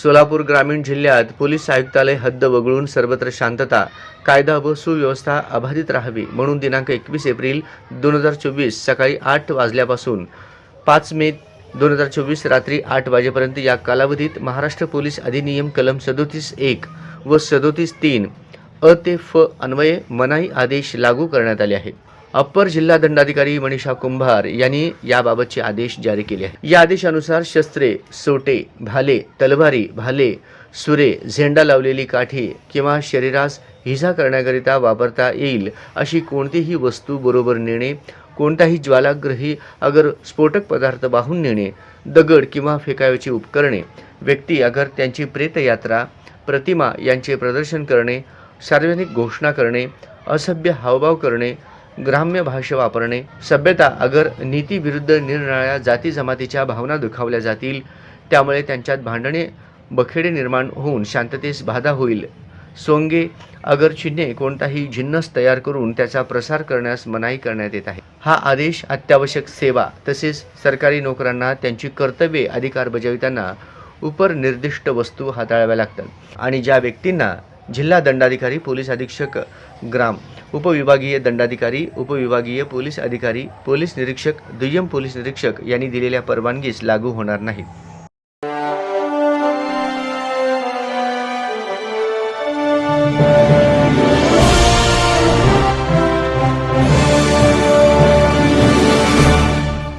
सोलापूर ग्रामीण जिल्ह्यात पोलीस आयुक्तालय हद्द वगळून सर्वत्र शांतता कायदा व सुव्यवस्था अबाधित राहावी म्हणून दिनांक एकवीस एप्रिल दोन हजार चोवीस सकाळी आठ वाजल्यापासून पाच मे दोन हजार चोवीस रात्री आठ वाजेपर्यंत या कालावधीत महाराष्ट्र पोलीस अधिनियम कलम सदोतीस एक व सदोतीस तीन अ ते फ अन्वये मनाई आदेश लागू करण्यात आले आहेत. अप्पर जिल्हा दंडाधिकारी मनीषा कुंभार यांनी याबाबतचे आदेश जारी केले आहेत. या आदेशानुसार शस्त्रे सोटे भाले तलवारी भाले सुरे झेंडा लावलेली काठी किंवा शरीरास हिजा करण्याकरिता वापरता येईल अशी कोणतीही वस्तू बरोबर नेणे कोणताही ज्वालाग्रही अगर स्फोटक पदार्थ वाहून नेणे दगड किंवा फेकाव्याची उपकरणे व्यक्ती अगर त्यांची प्रेतयात्रा प्रतिमा यांचे प्रदर्शन करणे सार्वजनिक घोषणा करणे असभ्य हावभाव करणे ग्राम्य भाषा वापरणे सभ्यता अगर नीतीविरुद्ध निरनिराळ्या जाती जमातीच्या भावना दुखावल्या जातील त्यामुळे त्यांच्यात भांडणे बखेडे निर्माण होऊन शांततेस बाधा होईल. सोंगे अगर चिन्हे कोणताही जिन्नस तयार करून त्याचा प्रसार करण्यास मनाई करण्यात येत आहे. हा आदेश अत्यावश्यक सेवा तसेच सरकारी नोकरांना त्यांची कर्तव्ये अधिकार बजावताना उपरनिर्दिष्ट वस्तू हाताळाव्या लागतात. आणि ज्या व्यक्तींना जिल्हा दंडाधिकारी पोलीस अधीक्षक ग्राम उपविभागीय दंडाधिकारी उपविभागीय पोलीस अधिकारी पोलीस निरीक्षक दुय्यम पोलीस निरीक्षक यांनी दिलेल्या परवानगीस लागू होणार नाहीत.